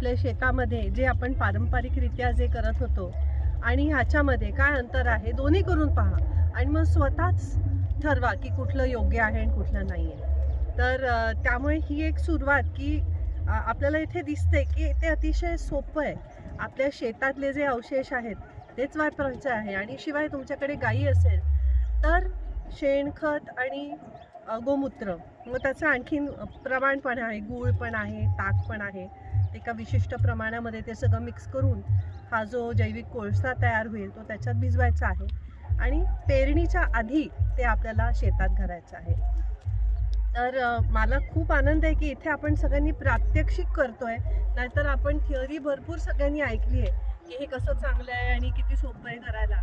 आपल्या शेतामध्ये जे आपण पारंपरिकरित्या जे करत होतो आणि ह्याच्यामध्ये काय अंतर आहे दोन्ही करून पहा. आणि मग स्वतःच ठरवा की कुठलं योग्य आहे आणि कुठलं नाही आहे तर त्यामुळे ही एक सुरुवात की आपल्याला इथे दिसते की ते अतिशय सोपं आहे. आपल्या शेतातले जे अवशेष आहेत तेच वापरायचं आहे आणि शिवाय तुमच्याकडे गायी असेल तर शेणखत आणि गोमूत्र. मग त्याचं आणखीन प्रमाण पण आहे गूळ पण आहे ताक पण आहे. एका विशिष्ट प्रमाणामध्ये ते सगळं मिक्स करून हा जो जैविक कोळसा तयार होईल तो त्याच्यात भिजवायचा आहे. आणि पेरणीच्या आधी ते आपल्याला शेतात घालायचं आहे. तर मला खूप आनंद आहे की इथे आपण सगळ्यांनी प्रात्यक्षिक करतोय. नाहीतर आपण थिअरी भरपूर सगळ्यांनी ऐकली आहे की हे कसं चांगलं आहे आणि किती सोपं आहे करायला.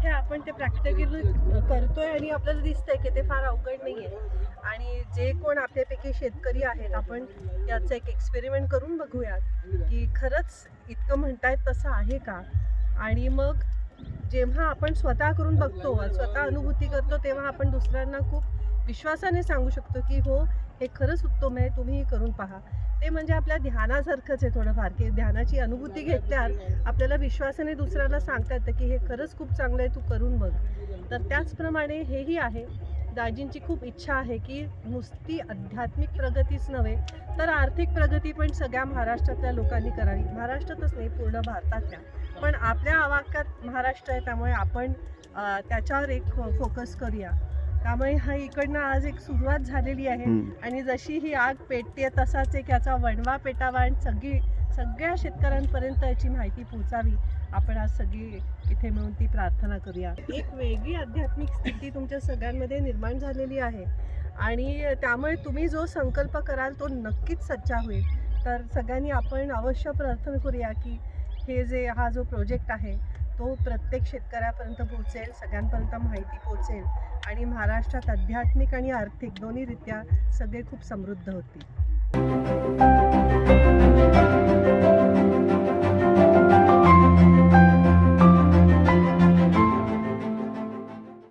इथे आपण ते प्रॅक्टिकली करतोय आणि आपल्याला दिसतंय की ते फार अवघड नाही आहे आणि जे कोण आपल्यापैकी शेतकरी आहेत आपण याचं एक एक्सपेरिमेंट करून बघूयात की खरंच इतकं म्हणतायत तसं आहे का? आणि मग जेव्हा आपण स्वतः करून बघतो स्वतः अनुभूती करतो तेव्हा आपण दुसऱ्यांना खूप विश्वासाने सांगू शकतो की हो हे खरंच उत्तम आहे तुम्ही करून पहा. ते म्हणजे आपल्या ध्यानासारखंच आहे थोडंफार की ध्यानाची अनुभूती घेतल्यावर आपल्याला विश्वासाने दुसऱ्याला सांगता येतं की हे खरंच खूप चांगलं आहे तू करून बघ. तर त्याचप्रमाणे हेही आहे दाजींची खूप इच्छा आहे की नुसती आध्यात्मिक प्रगतीच नव्हे तर आर्थिक प्रगती पण सगळ्या महाराष्ट्रातल्या लोकांनी करावी. महाराष्ट्रातच नाही पूर्ण भारतातल्या. पण आपल्या आवाक्यात महाराष्ट्र आहे त्यामुळे आपण त्याच्यावर एक फोकस करूया. त्यामुळे हा इकडनं आज एक सुरुवात झालेली आहे. आणि जशी ही आग पेटते तसाच एक याचा वणवा पेटावा आणि सगळी सगळ्या शेतकऱ्यांपर्यंत याची माहिती पोचावी आपण आज सगळी इथे मिळून ती प्रार्थना करूया. एक वेगळी आध्यात्मिक स्थिती तुमच्या सगळ्यांमध्ये निर्माण झालेली आहे. आणि त्यामुळे तुम्ही जो संकल्प कराल तो नक्कीच सच्चा होईल. तर सगळ्यांनी आपण अवश्य प्रार्थना करूया की हे जे हा जो प्रोजेक्ट आहे तो प्रत्येक शेतकऱ्यापर्यंत पोहोचेल सगळ्यांपर्यंत माहिती पोहोचेल. आणि महाराष्ट्रात आध्यात्मिक आणि आर्थिक दोन्हीरित्या सगळे खूप समृद्ध होतील.